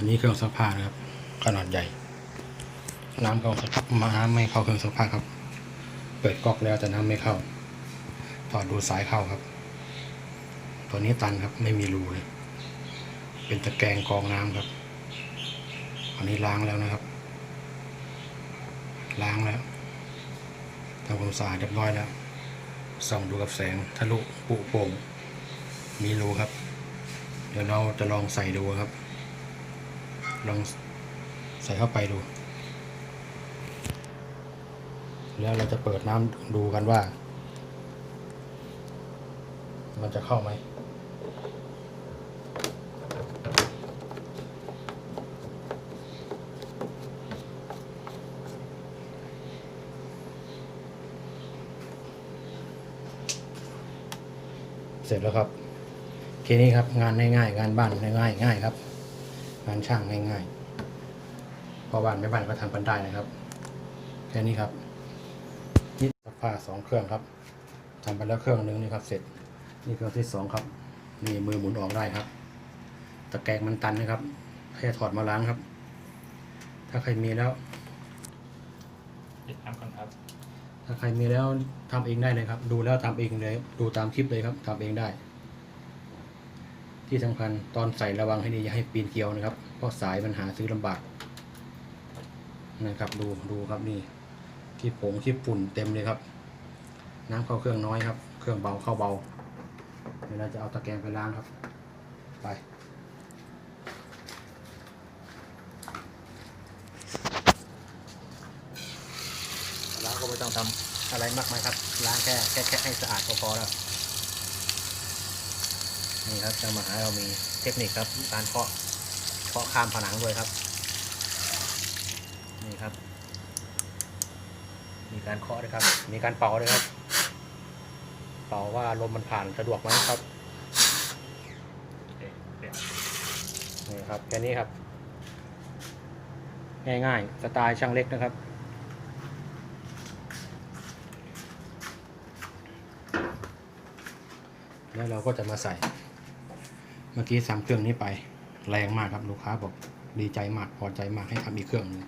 อันนี้เครื่องซักผ้านะครับ ขนาดใหญ่ น้ำเข้าซักมาน้ำไม่เข้าเครื่องซักผ้าครับ เปิดก๊อกแล้วแต่น้ำไม่เข้าถอดูสายเข้าครับ ตัวนี้ตันครับไม่มีรูเลย เป็นตะแกรงกรองน้ำครับ อันนี้ล้างแล้วนะครับ ล้างแล้วทำความสะอาดเรียบร้อยแล้ว ส่องดูกับแสงทะลุปุโป่งมีรูครับ เดี๋ยวเราจะลองใส่ดูครับ ลองใส่เข้าไปดู แล้วเราจะเปิดน้ำดูกันว่า มันจะเข้าไหมเสร็จแล้วครับ ทีนี้ครับงานง่ายๆงานบ้านง่ายๆง่ายครับ งานช่างง่ายๆพอบ้านไม่บ้านก็ทำกันได้นะครับ แค่นี้ครับนี่ซักผ้าสองเครื่องครับทำไปแล้วเครื่องหนึงนี่ครับ เสร็จ นี่เครื่องที่สองครับนี่มือหมุนออกได้ครับ ตะแกรงมันตันนะครับให้ถอดมาล้างครับ ถ้าใครมีแล้วติดน้ำก่อนครับ ถ้าใครมีแล้วทำเองได้เลยครับ ดูแล้วทำเองเลย ดูตามคลิปเลยครับทำเองได้ ที่สำคัญตอนใส่ระวังให้ดีอย่าให้ปีนเกลียวนะครับ เพราะสายมันหาซื้อลำบากนะครับดูดูครับนี่ขี้ผงขี้ฝุ่นเต็มเลยครับ น้ำเข้าเครื่องน้อยครับ เครื่องเบาเข้าเบาเวเราจะเอาตะแกรงไปล้างครับ ไปล้างก็ไม่ต้องทำอะไรมากมายครับ ล้างแค่แค่แค่ให้สะอาดก็พอแล้ว นี่ครับจะมาหาเรามีเทคนิคครับการเคาะเคาะข้ามผนังด้วยครับ นี่ครับ มีการเคาะด้วยครับ มีการเป่าด้วยครับ เป่าว่าลมมันผ่านสะดวกไหมครับนี่ครับแค่นี้ครับ ง่ายๆสไตล์ช่างเล็กนะครับแล้วเราก็จะมาใส่ มื่อกี้สั่งเครื่องนี้ไปแรงมากครับลูกค้าบอกดีใจมากพอใจมากให้ทำอีกเครื่องหนึง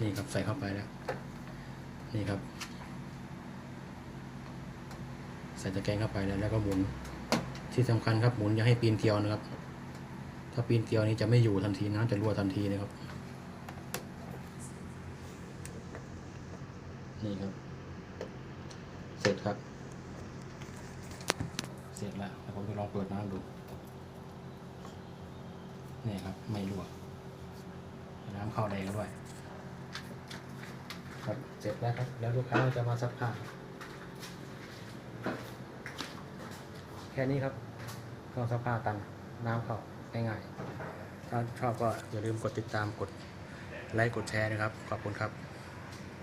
นี่ครับใส่เข้าไปแล้ว นี่ครับ ใส่ตะแกรงเข้าไปแล้วแล้วก็หมุนที่สำคัญครับหมุนอย่าให้ปีนเกลียวนะครับ ถ้าปีนเกลียวนี้จะไม่อยู่ทันทีน้ำจะรั่วทันทีนะครับนี่ครับ เสร็จครับ เสร็จแล้วแล้วผมจะลองเปิดน้ำดู นี่ครับไม่รั่วน้ำเข้าแดงด้วย ครับเสร็จแล้วครับแล้วลูกค้าจะมาซักผ้าแค่นี้ครับเครื่องซักผ้าตันน้ำเข้าง่ายๆถ้าชอบก็อย่าลืมกดติดตามกดไลค์กดแชร์นะครับ ขอบคุณครับ